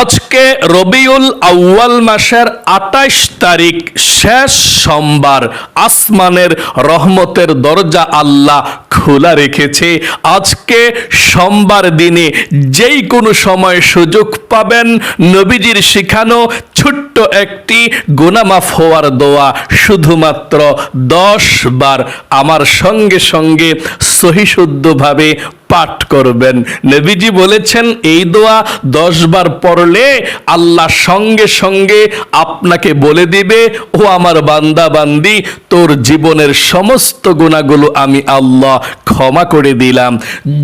আজকে রবিউল আউয়াল মাসের আটাইশ তারিখ শেষ সোমবার আসমানের রহমতের দরজা আল্লাহ খোলা রেখেছে। আজকে সোমবার দিনে যেই কোনো সময় সুযোগ পাবেন নবীজির শিখানো ছোট্ট একটি গুনামাফ হওয়ার দোয়া শুধুমাত্র দশ বার আমার সঙ্গে সঙ্গে সহিশুদ্ধভাবে পাঠ করবেন। নবীজি বলেছেন, এই দোয়া দশ বার পড়লে আল্লাহ সঙ্গে সঙ্গে আপনাকে বলে দিবে, ও আমার বান্দা বান্দি, তোর জীবনের সমস্ত গুণাগুলো আমি আল্লাহ ক্ষমা করে দিলাম।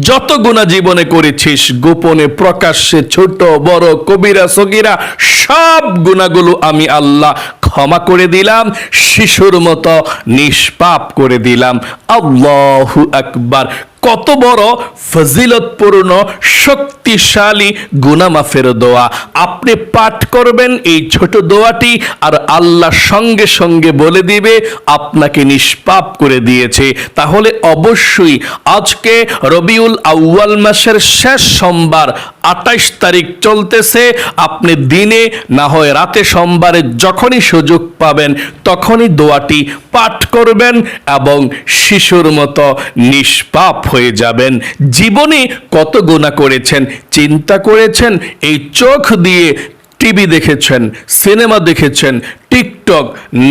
যত গুণা জীবনে করেছিস, গোপনে প্রকাশ্যে ছোট, বড়, কবিরা, সগিরা, সব গুণাগুলো আমি আল্লাহ ক্ষমা করে দিলাম, শিশুর মতো নিষ্পাপ করে দিলাম। আল্লাহু আকবার। কত বড় ফজিলতপূর্ণ, শক্তিশালী গুনামাফের দোয়া। আপনি পাঠ করবেন এই ছোট দোয়াটি আর আল্লাহ সঙ্গে সঙ্গে বলে দিবে, আপনাকে নিষ্পাপ করে দিয়েছে। তাহলে অবশ্যই আজকে রবিউল আউয়াল মাসের শেষ সোমবার আঠাইশ তারিখ চলতেছে। আপনি দিনে, না হয় রাতে সোমবারে যখনই সুযোগ পাবেন, তখনই দোয়াটি পাঠ করবেন এবং শিশুর মতো নিষ্পাপ হয়ে যাবেন। জীবনে কত গুণা করেছেন, চিন্তা করেছেন, এই চোখ দিয়ে টিভি দেখেছেন, সিনেমা দেখেছেন, টিকটক,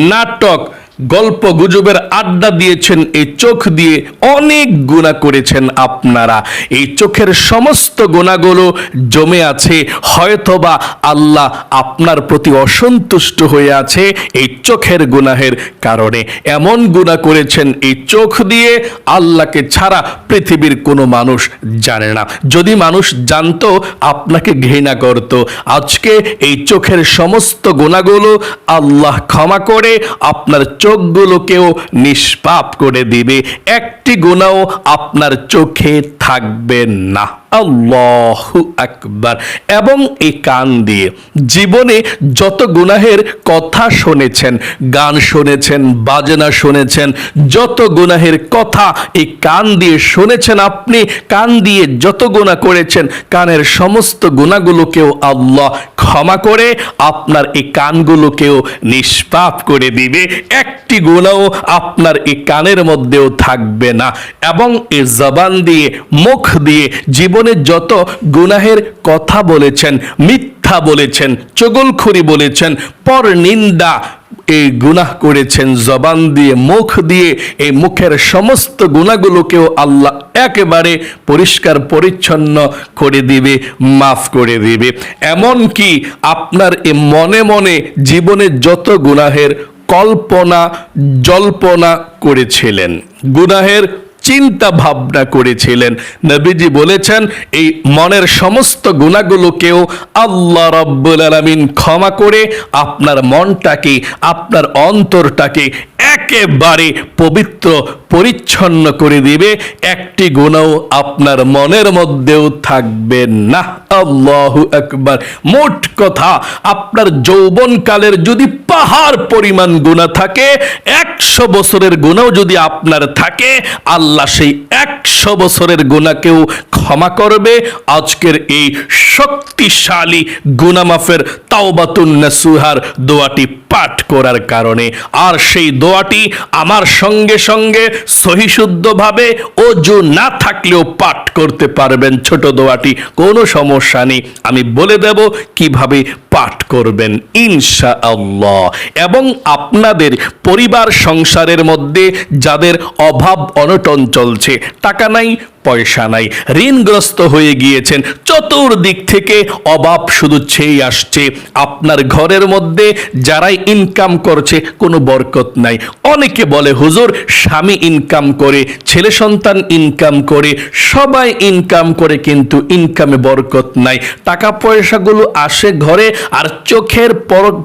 নাটক গল্প গুজবের আড্ডা দিয়েছেন এই চোখ দিয়ে অনেক গুণা করেছেন আপনারা। এই চোখের সমস্ত গুণাগুলো জমে আছে, হয়তোবা আল্লাহ আপনার প্রতি অসন্তুষ্ট হয়ে আছে এই চোখের গুনাহের কারণে। এমন গুণা করেছেন, এই চোখ দিয়ে আল্লাহকে ছাড়া পৃথিবীর কোনো মানুষ জানে না। যদি মানুষ জানতো, আপনাকে ঘৃণা করত। আজকে এই চোখের সমস্ত গুণাগুলো আল্লাহ ক্ষমা করে আপনার চোখগুলোকেও নিষ্পাপ করে দিবে। একটি গোনাও আপনার চোখে থাকবে না। আল্লাহু আকবার। এবং এই কান দিয়ে জীবনে যত গুনাহের কথা শুনেছেন, গান শুনেছেন, বাজনা শুনেছেন, যত গুনাহের কথা এই কান দিয়ে শুনেছেন আপনি, কান দিয়ে যত গুণা করেছেন, কানের সমস্ত গুণাগুলোকেও আল্লাহ ক্ষমা করে আপনার এই কানগুলোকেও নিষ্পাপ করে দিবে। একটি গুণাও আপনার এই কানের মধ্যেও থাকবে না। এবং এই জবান দিয়ে মুখ দিয়ে জীবনে যত গুনাহের কথা বলেছেন, মিথ্যা বলেছেন, চগলখড়ি বলেছেন, পর নিন্দা এই গুনাহ করেছেন, জবান দিয়ে, মুখ দিয়ে এই মুখের সমস্ত গুণাগুলোকেও আল্লাহ একেবারে পরিষ্কার, পরিচ্ছন্ন করে দিবে, মাফ করে দিবে। এমন কি আপনার এ মনে মনে জীবনে যত গুনাহের কল্পনা, জল্পনা করেছিলেন, গুনাহের চিন্তা ভাবনা করেছিলেন। নবীজি বলেছেন, এই মনের সমস্ত গুণাগুলোকেও আল্লাহ রব্বুল আলমিন ক্ষমা করে আপনার মনটাকে, আপনার অন্তরটাকে একেবারে পবিত্র, পরিচ্ছন্ন করে দিবে। একটি গুণও আপনার মনের মধ্যেও থাকবে না। আল্লাহু একবার মোট কথা, আপনার যৌবনকালের যদি পাহাড় পরিমাণ গুণা থাকে, একশো বছরের গুণাও যদি আপনার থাকে, আল্লাহ সেই একশো বছরের গুণাকেও ক্ষমা করবে। আজকের এই শক্তিশালী গুনামাফের তাওবাতুন নাসুহার দোয়াটি পাঠ করার কারণে, আর সেই দোয়াটি আমার সঙ্গে সঙ্গে সহিশুদ্ধভাবে অজু না থাকলেও পাঠ করতে পারবেন। ছোট দোয়াটি কোনো সমস্যা নেই। আমি বলে দেব কীভাবে পাঠ করবেন ইনশা আল্লাহ এবং আপনাদের পরিবার সংসারের মধ্যে যাদের অভাব, অনটন চলছে। টাকা নাই পয়সা নাই। ঋণগ্রস্ত হয়ে গিয়েছেন। চতুর্দিক থেকে অভাব শুধু ছেয়ে আসছে। আপনার ঘরের মধ্যে যারাই ইনকাম করছে, কোনো বরকত নাই। অনেকে বলে, হুজুর, স্বামী ইনকাম করে, ছেলে সন্তান ইনকাম করে, সবাই ইনকাম করে, কিন্তু ইনকামে বরকত নাই। টাকা পয়সাগুলো আসে ঘরে আর চোখের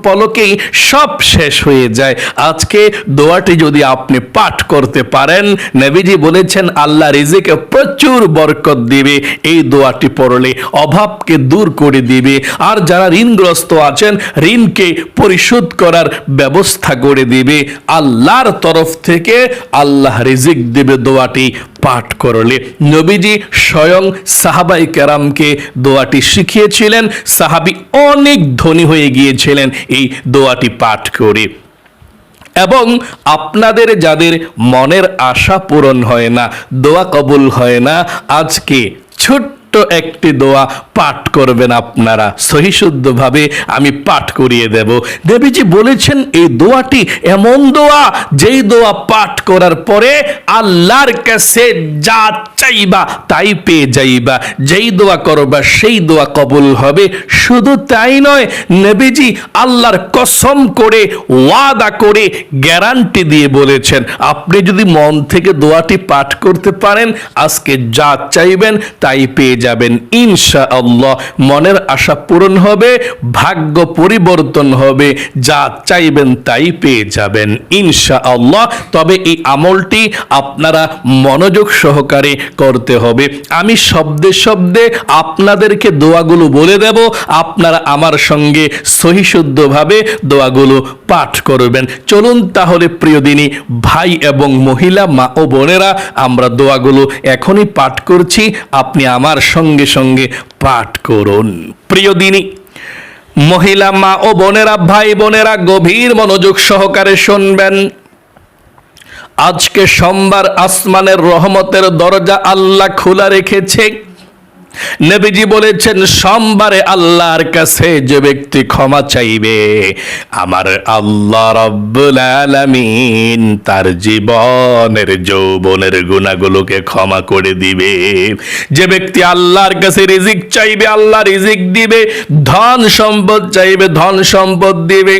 পলকেই সব শেষ হয়ে যায়। আজকে দোয়াটি যদি আপনি পাঠ করতে পারেন, নবীজি বলেছেন, আল্লাহ রিজিকে প্রচুর বরকত দিবে। এই দোয়াটি পড়লে অভাবকে দূর করে দিবে। আর যারা ঋণগ্রস্ত আছেন, ঋণকে পরিশোধ করার ব্যবস্থা করে দিবে। আল্লাহর তরফ থেকে আল্লাহ রিজিক দেবে দোয়াটি পাঠ করলে। নবীজি স্বয়ং সাহাবাই কেরামকে দোয়াটি শিখিয়েছিলেন। সাহাবি অনেক ধনী হয়ে গিয়েছিলেন এই দোয়াটি পাঠ করে। এবং আপনাদের যাদের মনের আশা পূরণ হয় না দোয়া কবুল হয় না আজকে ছোট্ট একটি দোয়া পাঠ করবেন আপনারা। সহিশুদ্ধভাবে আমি পাঠ করিয়ে দেব। দেবীজি বলেছেন, এই দোয়াটি এমন দোয়া যেই দোয়া পাঠ করার পরে আল্লাহর কাছে যা চাইবা তাই পেয়ে যাইবা। যেই দোয়া করবা সেই দোয়া কবুল হবে। শুধু তাই নয়, নবীজি আল্লাহর কসম করে, ওয়াদা করে গ্যারান্টি দিয়ে বলেছেন, আপনি যদি মন থেকে দোয়াটি পাঠ করতে পারেন, আজকে যা চাইবেন তাই পেয়ে যাবেন ইনশা আল্লাহ মনের আশা পূরণ হবে, ভাগ্য পরিবর্তন হবে, যা চাইবেন তাই পেয়ে যাবেন ইনশা আল্লাহ তবে এই আমলটি আপনারা মনোযোগ সহকারে করতে হবে। আমি শব্দে শব্দে আপনাদেরকে দোয়াগুলো বলে দেব, আপনারা আমার সঙ্গে সহিশুদ্ধভাবে দোয়াগুলো পাঠ করবেন। চলুন তাহলে প্রিয় দিনী, ভাই এবং মহিলা, মা ও বোনেরা, আমরা দোয়াগুলো এখনই পাঠ করছি। আপনি আমার সঙ্গে সঙ্গে পাঠ করুন। প্রিয় দিনী, মহিলা মা ও বোনেরা, ভাই বোনেরা, গভীর মনোযোগ সহকারে শুনবেন। আজকে সোমবার আসমানের রহমতের দরজা আল্লাহ খোলা রেখেছে। নবীজি বলেছেন, সোমবারে আল্লাহর কাছে যে ব্যক্তি ক্ষমা চাইবে, আমার আল্লাহ রব্বুল আলামিন তার জীবনের যৌবনের গুণাগুলোকে ক্ষমা করে দিবে। যে ব্যক্তি আল্লাহর কাছে রিজিক চাইবে, আল্লাহ রিজিক দিবে, ধন সম্পদ চাইবে, ধন সম্পদ দিবে।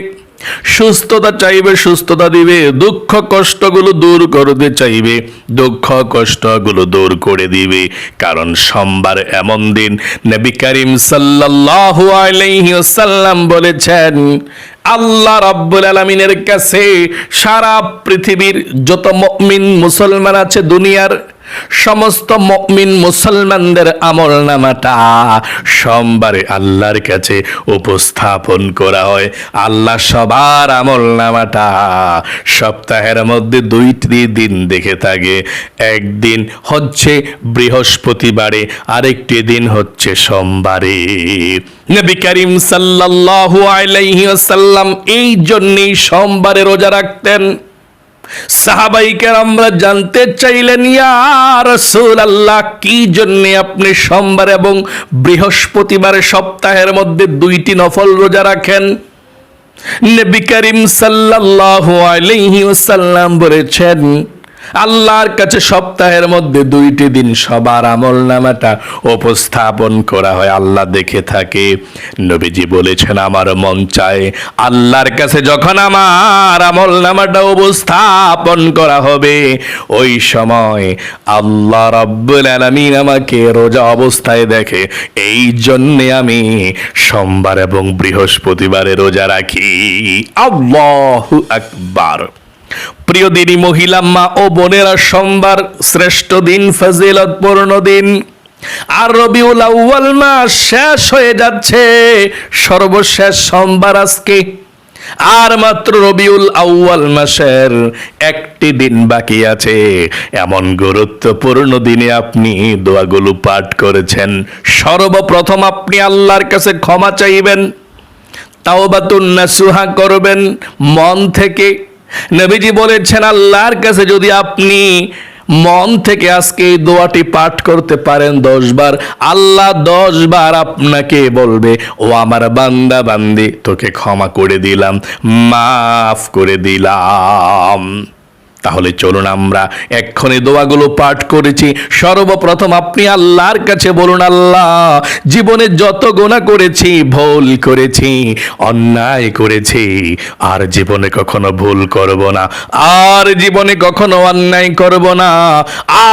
সুস্থতা চাইবে, সুস্থতা দিবে, দুঃখ কষ্টগুলো দূর করতে চাইবে, দুঃখ কষ্টগুলো দূর করে দিবে। কারণ সোমবার এমন দিন নবী করিম সাল্লাল্লাহু আলাইহি ওয়াসাল্লাম বলেছেন, আল্লাহ রাব্বুল আলামিনের কাছে সারা পৃথিবীর যত মুমিন মুসলমান আছে দুনিয়ার সমস্ত মমিন মুসলমানদের আমল নামাটা সোমবারে আল্লাহর কাছে উপস্থাপন করা হয়। আল্লাহ সবার আমল নামাটা সপ্তাহের মধ্যে দুইটি দিন দেখে থাকে। একদিন হচ্ছে বৃহস্পতিবারে, আরেকটি দিন হচ্ছে সোমবারে। নবী করিম সাল্লাল্লাহু আলাইহি ওয়াসাল্লাম এই জন্যই সোমবারে রোজা রাখতেন। আমরা জানতে চাইলেন, ইয়া রাসূল আল্লাহ কি জন্য আপনি সোমবার এবং বৃহস্পতিবার সপ্তাহের মধ্যে দুইটি নফল রোজা রাখেন? নবী করিম আলাইহি ওয়াসাল্লাম বলেছেন আল্লাহর কাছে সপ্তাহের মধ্যে দুইটি দিন সবার আমল নামাটা উপস্থাপন করা হয়। আল্লাহ দেখে থাকে, নবীজি বলেছেন, আমার মন চায় আল্লাহর কাছে যখন আমার আমল নামাটা উপস্থাপন করা হবে, ওই সময় আল্লাহ রাব্বুল আলামিন আমাকে রোজা অবস্থায় দেখে, এই জন্যে আমি সোমবার এবং বৃহস্পতিবারে রোজা রাখি। আল্লাহু আকবার। প্রিয় দিনী মহিলা মা ও বোনেরা, সোমবার শ্রেষ্ঠ দিন, ফজিলতপূর্ণ দিন। আর রবিউল আউয়াল মাস শেষ হয়ে যাচ্ছে, সর্বশেষ সোমবার আজকে। আর মাত্র রবিউল আউয়াল মাসের একটি দিন বাকি আছে। এমন গুরুত্বপূর্ণ দিনে আপনি দোয়াগুলো পাঠ করেছেন। সর্বপ্রথম আপনি আল্লাহর কাছে ক্ষমা চাইবেন, তাওবাতুন নাসুহা করবেন, মন থেকে নবীজি বলেছেন, আল্লাহর কাছে যদি আপনি মন থেকে আজকে এই দোয়াটি পাঠ করতে পারেন দশ বার, আল্লাহ দশ বার আপনাকে বলবে, ও আমার বান্দা বান্দি, তোকে ক্ষমা করে দিলাম, মাফ করে দিলাম তাহলে চলুন আমরা এক্ষণে দোয়াগুলো পাঠ করেছি। সর্বপ্রথম আপনি আল্লাহর কাছে বলুন, আল্লাহ, জীবনে যত গোনা করেছি, ভুল করেছি, অন্যায় করেছি, আর জীবনে কখনো ভুল করব না, আর জীবনে কখনো অন্যায় করব না,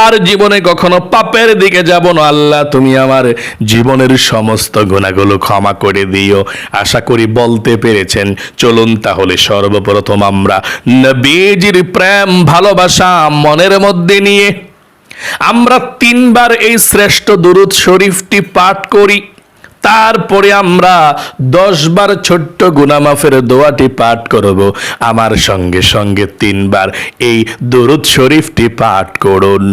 আর জীবনে কখনো পাপের দিকে যাব না, আল্লাহ, তুমি আমার জীবনের সমস্ত গোনাগুলো ক্ষমা করে দিও। আশা করি বলতে পেরেছেন। চলুন তাহলে সর্বপ্রথম আমরা নবীজির প্রেম ভালোবাসা মনের মধ্যে নিয়ে। আমরা তিনবার এই শ্রেষ্ঠ দুরুদ শরীফটি পাঠ করি। তারপরে আমরা দশবার ছোট্ট গুনামাফের দোয়াটি পাঠ করব। আমার সঙ্গে সঙ্গে তিনবার এই দুরুদ শরীফটি পাঠ করুন।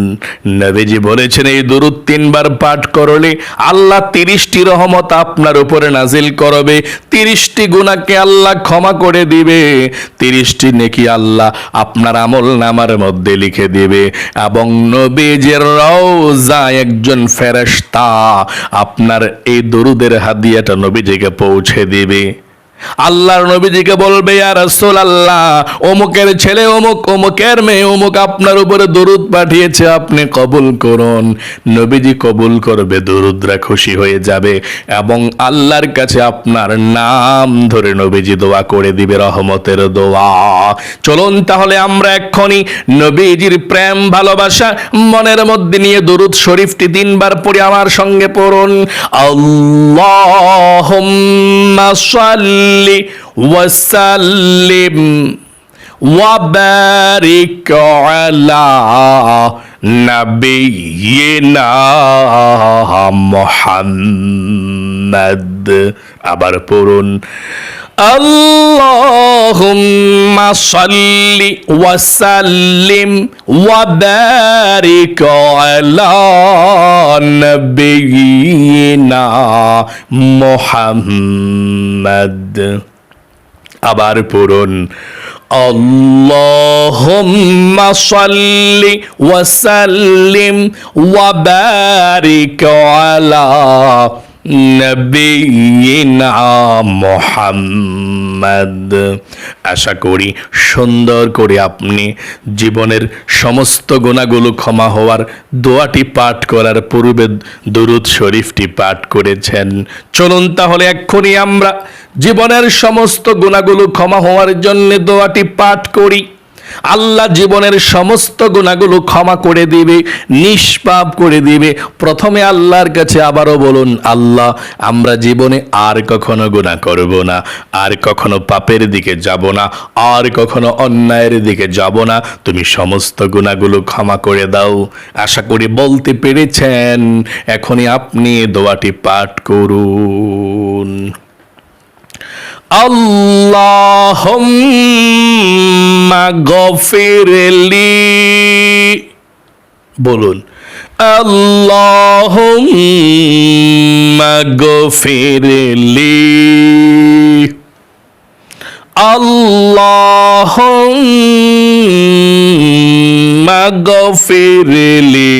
নবীজি বলেছেন, এই দুরুদ তিনবার পাঠ করলে আল্লাহ তিরিশটি রহমত আপনার উপরে নাজিল করবে। তিরিশটি গুণাকে আল্লাহ ক্ষমা করে দিবে। তিরিশটি নেকি আল্লাহ আপনার আমল নামার মধ্যে লিখে দিবে। এবং নবীজের রওজা একজন ফেরেশতা আপনার এই দরুদের হাদিয়াটা নবীজিকে পৌঁছে দিবে। আল্লাহর নবীজিকে বলবে আর রাসূল আল্লাহ অমুকের ছেলে অমুক, অমুকের মেয়ে অমুক আপনার উপরে দরুদ পাঠিয়েছে, আপনি কবুল করুন। নবীজি কবুল করবে, দরুদরা খুশি হয়ে যাবে এবং আল্লাহর কাছে আপনার নাম ধরে নবীজি দোয়া করে দিবে, রহমতের দোয়া। চলুন তাহলে আমরা এক্ষুনি নবীজির প্রেম, ভালোবাসা, মনের মধ্যে নিয়ে দরুদ শরীফটি তিনবার পড়ে, আমার সঙ্গে পড়ুন। আল্লাহুম্মা সাল্লি وسلم وبارك على نبينا محمد. মুহাম্মদ, আবার পড়ুন, আল্লাহুম্মা সাল্লি ওয়া সাল্লিম ওয়া বারিক আলা আবার পড়ুন اللهم صل وسلم وبارك على নবীনা মোহাম্মদ। আশা করি সুন্দর করে আপনি জীবনের সমস্ত গুণাগুলো ক্ষমা হওয়ার দোয়াটি পাঠ করার পূর্বে দুরুদ শরীফটি পাঠ করেছেন। চলুন তাহলে এক্ষুনি আমরা জীবনের সমস্ত গুণাগুলো ক্ষমা হওয়ার জন্য দোয়াটি পাঠ করি। আল্লাহ জীবনের সমস্ত গুণাগুলো ক্ষমা করে দিবে, নিষ্পাপ করে দিবে। প্রথমে আল্লাহর কাছে আবারও বলুন, আল্লাহ, আমরা জীবনে আর কখনো গুণা করব না, আর কখনো পাপের দিকে যাব না, আর কখনো অন্যায়ের দিকে যাব না। তুমি সমস্ত গুণাগুলো ক্ষমা করে দাও। আশা করি বলতে পেরেছেন। এখনই আপনি দোয়াটি পাঠ করুন। اللهم اغفر لي بولون اللهم اغفر لي اللهم اغفر لي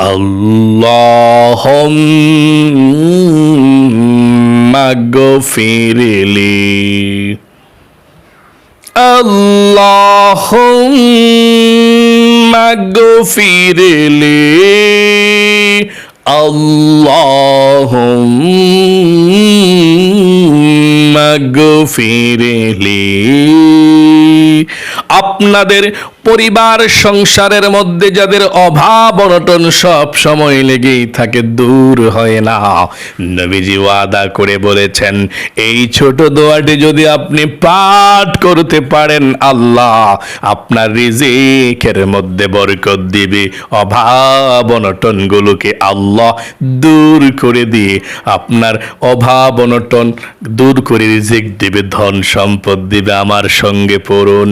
اللهم اغفر لي اللهم اغفر لي اللهم اغفر لي আপনাদের পরিবার সংসারের মধ্যে যাদের অভাব অনটন সব সময় লেগেই থাকে, দূর হয় না। নবীজি ওয়াদা করে বলেছেন, এই ছোট দোয়াটি যদি আপনি পাঠ করতে পারেন, আল্লাহ আপনার রিজিকের মধ্যে বরকত দিবে। অভাব অনটনগুলোকে আল্লাহ দূর করে দিয়ে আপনার অভাব অনটন দূর করে রিজিক দিবে, ধন সম্পদ দিবে। আমার সঙ্গে পড়ুন।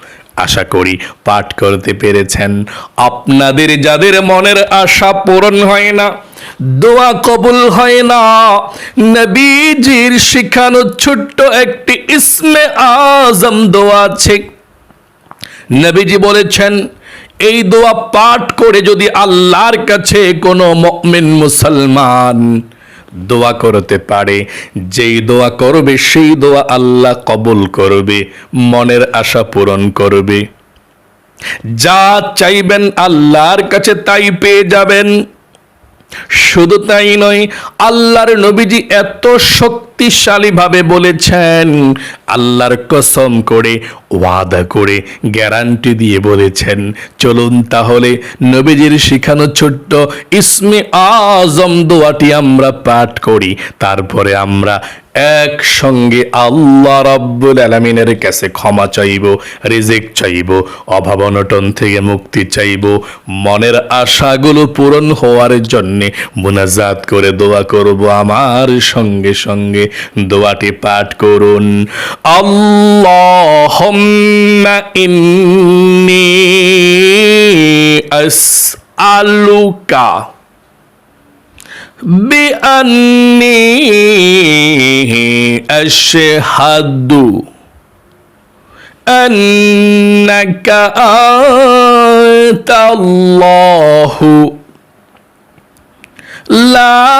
আশা করি পাঠ করতে পেরেছেন। আপনাদের যাদের মনের আশা পূরণ হয় না, দোয়া কবুল হয় না, নবীজির শিখানো ছোট্ট একটি ইসমে আজম দোয়া আছে। নবীজি বলেছেন, এই দোয়া পাঠ করে যদি আল্লাহর কাছে কোনো মমিন মুসলমান দোয়া করতে পারে। যেই দোয়া করবে, সেই দোয়া আল্লাহ কবুল করবে, মনের আশা পূরণ করবে। যা চাইবেন আল্লাহর কাছে তাই পেয়ে যাবেন। শুধু তাই নয়, আল্লাহর নবীজি এত শক্তিশালী ভাবে বলেছেন, আল্লাহর কসম করে, ওয়াদা করে, গ্যারান্টি দিয়ে বলেছেন। চলুন তাহলে নবীজির শিখানো ছোট্ট ইসমে আজম দোয়াটি আমরা পাঠ করি। তারপরে আমরা একসঙ্গে আল্লাহ রাব্বুল আলমিনের কাছে ক্ষমা চাইব, রিজিক চাইব, অভাব অনটন থেকে মুক্তি চাইব। মনের আশাগুলো পূরণ হওয়ার জন্যে মুনাজাত করে দোয়া করব আমার সঙ্গে সঙ্গে। দোয়াটি পাঠ করুন আল্লাহ ইন্নি আসআলুকা بأني أشهد أنك أنت الله لا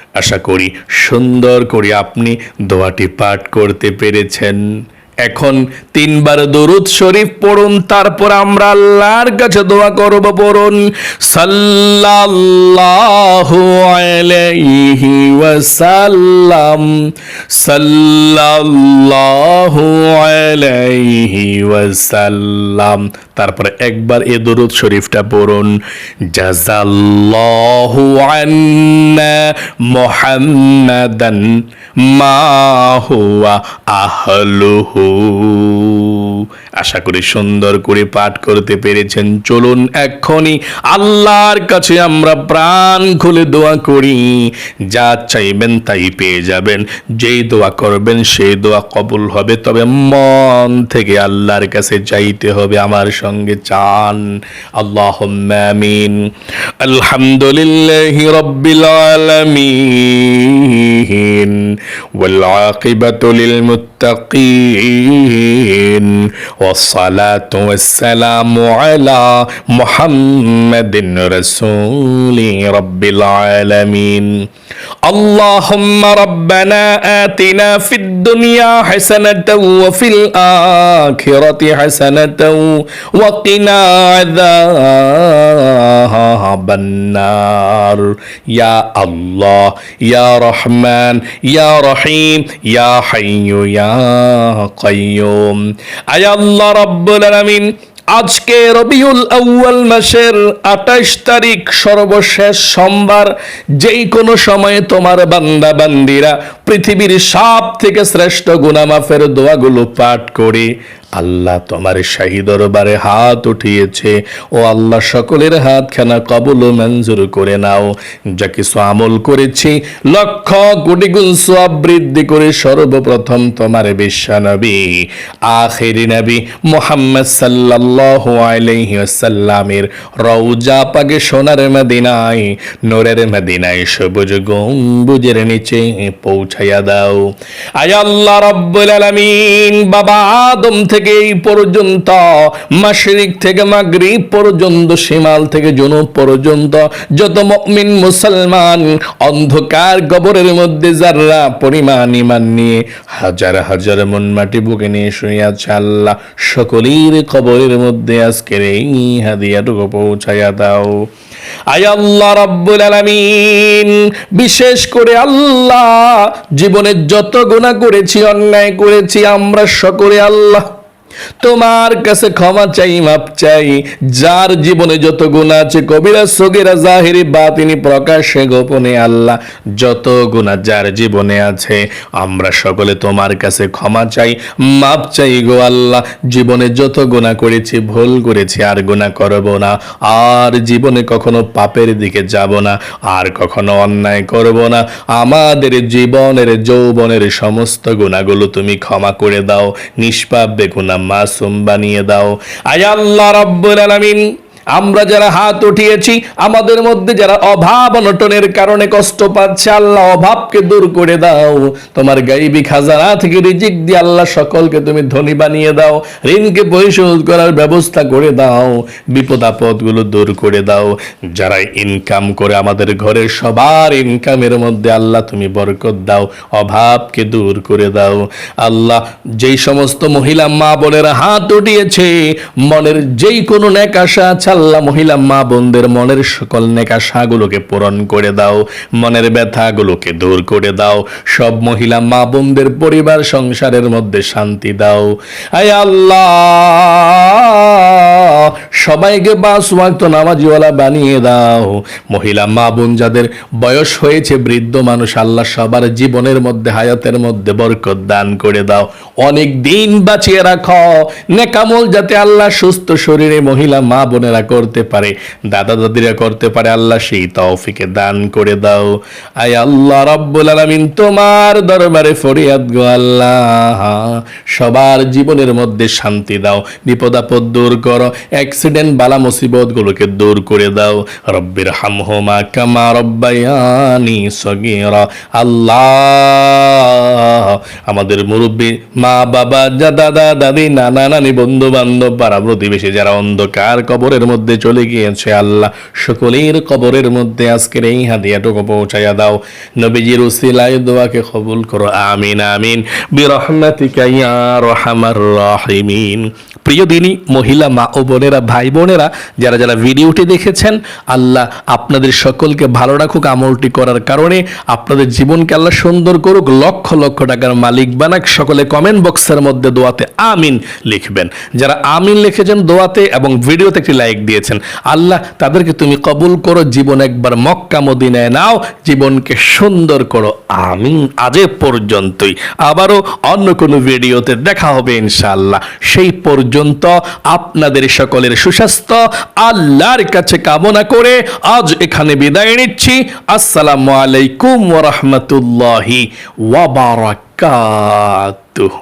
আশা করি সুন্দর করে আপনি দোয়াটি পাঠ করতে পেরেছেন। এখন তিনবার দরুদ শরীফ পড়ুন, তারপর আমরা আল্লাহর কাছে দোয়া করব পড়ুন। সাল্লাল্লাহু আলাইহি ওয়াসাল্লাম, সাল্লাল্লাহু আলাইহি ওয়াসাল্লাম। তারপরে একবার এ দরুদ শরীফটা পড়ুন। জাজাল্লাহু আন্না মুহাম্মাদান মা হুয়া আহলুহু Yo. আশা করি সুন্দর করে পাঠ করতে পেরেছেন চলুন এক্ষুনি আল্লাহর কাছে আমরা প্রাণ খুলে দোয়া করি যা চাইবেন তাই পেয়ে যাবেন যেই দোয়া করবেন সেই দোয়া কবুল হবে তবে মন থেকে আল্লাহর কাছে চাইতে হবে আমার সঙ্গে চান আল্লাহ আমিন আলহামদুলিল্লাহ রব্বিল আলামিন والعاقبة للمتقين والصلاة والسلام على محمد رسول رب العالمين. اللهم ربنا آتنا في الدنيا حسنة وفي الآخرة حسنة وقنا عذاب আসাবান্নার ইয়া আল্লাহ, ইয়া রহমান, ইয়া রহিম, ইয়া হাইয়ু, ইয়া কাইয়ুম। আয় আল্লাহ রাব্বুল আলামিন, আজকে রবিউল আউ্য়াল মাসের আঠাশ তারিখ সর্বশেষ সোমবার যেই কোনো সময়ে তোমার বান্দা বান্দিরা পৃথিবীর সব থেকে শ্রেষ্ঠ গুনামাফের দোয়াগুলো পাঠ করে আল্লাহ তোমার শাহী দরবারে হাত উঠিয়েছে। ও আল্লাহ, সকলের হাত খানা কবল ও মঞ্জুর করে নাও। যা কিছু আমল করেছি, লক্ষ কোটি গুণ সব বৃদ্ধি করে সর্বপ্রথম তোমার বিশ্বনবী, আখেরি নবী মোহাম্মদ সাল্লাল্লাহু আলাইহি ওয়াসাল্লামের রওজা পাকে সোনার মদিনায়, নূরের মদিনায় সবুজ গম্বুজের নিচে পৌঁছাইয়া দাও। আয় আল্লাহ রাব্বুল আলামিন, বাবা আদম থেকে থেকে এই পর্যন্ত, মাশরিক থেকে মাগরিব পর্যন্ত সীমাল থেকে জুনুব পর্যন্ত, যত মুমিন মুসলমান অন্ধকার কবরের মধ্যে যারা পরিমাণ ইমান নিয়ে হাজার হাজার মন মাটি বুকে নিয়ে শুয়ে আছে আল্লাহ, সকলের কবরের মধ্যে আজকের এই হাদিয়াটুকু পৌঁছাইয়া দাও। আয় আল্লাহ রাব্বুল আলামিন, বিশেষ করে আল্লাহ জীবনে যত গুনাহ করেছি, অন্যায় করেছি, আমরা সকলে আল্লাহ তোমার কাছে ক্ষমা চাই মাপ চাই। যার জীবনে যত গুণা আছে, কবিরা সগিরা জাহিরি বাতিনি প্রকাশ্যে গোপনে আল্লাহ। যত গুণা যার জীবনে আছে, আমরা সকলে তোমার কাছে ক্ষমা চাই মাপ চাই গো আল্লাহ। জীবনে যত গুণা করেছি, ভুল করেছি, আর গুণা করব না। আর জীবনে কখনো পাপের দিকে যাব না, আর কখনো অন্যায় করব না। আমাদের জীবনের, যৌবনের সমস্ত গুণাগুলো তুমি ক্ষমা করে দাও। নিষ্পাপ বেগুনা মাসুম বানিয়ে দাও। আয় আল্লাহ রব্বুল আলামিন। আমরা যারা হাত উঠিয়েছি, আমাদের মধ্যে যারা অভাব অনটনের কারণে কষ্ট পাচ্ছে, আল্লাহ অভাবকে দূর করে দাও। তোমার গাইবি খাজানা থেকে রিজিক দিয়ে আল্লাহ সকলকে তুমি ধনী বানিয়ে দাও, ঋণকে পরিশোধ করার ব্যবস্থা করে দাও, বিপদ আপদগুলো দূর করে দাও। যারা ইনকাম করে আমাদের ঘরের সবার ইনকামের মধ্যে আল্লাহ তুমি বরকত দাও, অভাবকে দূর করে দাও। আল্লাহ যেই সমস্ত মহিলা মা বোনেরা হাত উঠিয়েছে, মনের যেই কোনো ন্যাক আশা আছে আল্লাহ মহিলা মা বোনদের মনের সকল নেক আশাগুলোকে পূরণ করে দাও, মনের ব্যথাগুলোকে দূর করে দাও, সব মহিলা মা বোনদের পরিবার সংসারের মধ্যে শান্তি দাও। আয় আল্লাহ, সবাইকে বাস ওয়াক্ত নামাজিওয়ালা বানিয়ে দাও। মহিলা মা বোন যাদের বয়স হয়েছে, বৃদ্ধ মানুষ আল্লাহ সবার জীবনের মধ্যে, হায়াতের মধ্যে বরকত দান করে দাও। অনেক দিন বাঁচিয়ে রাখো। নেকামল যাতে আল্লাহ সুস্থ শরীরে মহিলা মা বোনেরা করতে পারে দাদা দাদিরা করতে পারে, আল্লাহ সেই তৌফিকে দান করে দাও। আয় আল্লাহ রব্বুল আলামিন, তোমার দরবারে ফরিয়াদ গো আল্লাহ। সবার জীবনের মধ্যে শান্তি দাও বিপদ আপদ দূর করো, অ্যাক্সিডেন্ট, বালা মুসিবত গুলোকে দূর করে দাও। রব্বির হামহুমা কামা রব্বায়ানি সগীরা। আল্লাহ, আমাদের মুরব্বী মা, বাবা দাদা, দাদি, নানা, নানি বন্ধু বান্ধব পাড়া প্রতিবেশী যারা অন্ধকার কবরের মধ্যে চলে গিয়েছে আল্লাহ। সকলের কবরের মধ্যে আজকের এই হাদিয়াটুকু পৌঁছাইয়া দাও। নবীজির উসিলায় দোয়াকে কবুল করো। আমিন আমিন। বিরহমাতিকা প্রিয় দিনী, মহিলা, মা ও বোনেরা, ভাই বোনেরা, যারা যারা ভিডিওটি দেখেছেন, আল্লাহ আপনাদের সকলকে ভালো রাখুক, আমলটি করার কারণে আপনাদের জীবনকে আল্লাহ সুন্দর করুক, লক্ষ লক্ষ টাকার মালিক বানাক। সকলে কমেন্ট বক্সের মধ্যে দোয়াতে আমিন লিখবেন। যারা আমিন লিখেছেন দোয়াতে এবং ভিডিওতে একটি লাইক দিয়েছেন। আল্লাহ, তাদেরকে তুমি কবুল করো, জীবন একবার মক্কা মদিনায় নাও, জীবনকে সুন্দর করো। আমিন, আজে পর্যন্তই। আবারও অন্য কোনো ভিডিওতে দেখা হবে ইনশাআল্লাহ। সেই পর্যন্ত আপনাদের সকলের সুস্বাস্থ্য, আল্লাহর কাছে কামনা করে আজ এখানে বিদায় নিচ্ছি। আসসালামু আলাইকুম ওয়া রাহমাতুল্লাহি ওয়া বারাকাতুহু।